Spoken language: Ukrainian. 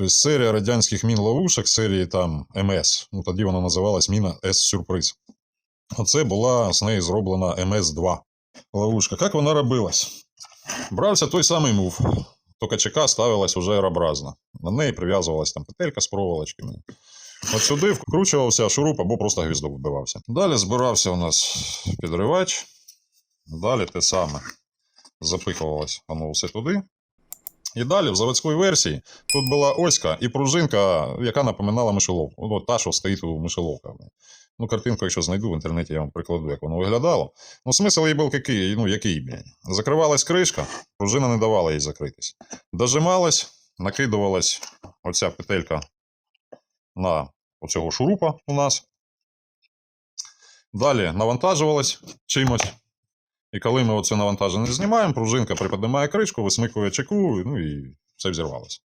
Тобто серія радянських мін-ловушок, серії там МС. Ну тоді вона називалась міна С-сюрприз. Оце була з неї зроблена МС-2 ловушка. Як вона робилась? Брався той самий мув, тільки ЧК ставилась уже аерообразно. На неї прив'язувалась там петелька з проволочками. От сюди вкручувався шуруп або просто гвіздок вбивався. Далі збирався у нас підривач. Далі те саме. Запихувалось воно все туди. І далі в заводській версії тут була оська і пружинка, яка напоминала мишеловку. Ну, та, що стоїть у мишеловка. Ну, картинку, якщо знайду в інтернеті, я вам прикладу, як воно виглядало. Ну, смисл її був який, ну, який, блін. Закривалась кришка, пружина не давала їй закритись. Дожималась, накидувалась оця петелька на оцього шурупа у нас. Далі навантажувалась чимось. І коли ми оце навантаження знімаємо, пружинка приподнімає кришку, висмикує чеку, ну і все взірвалося.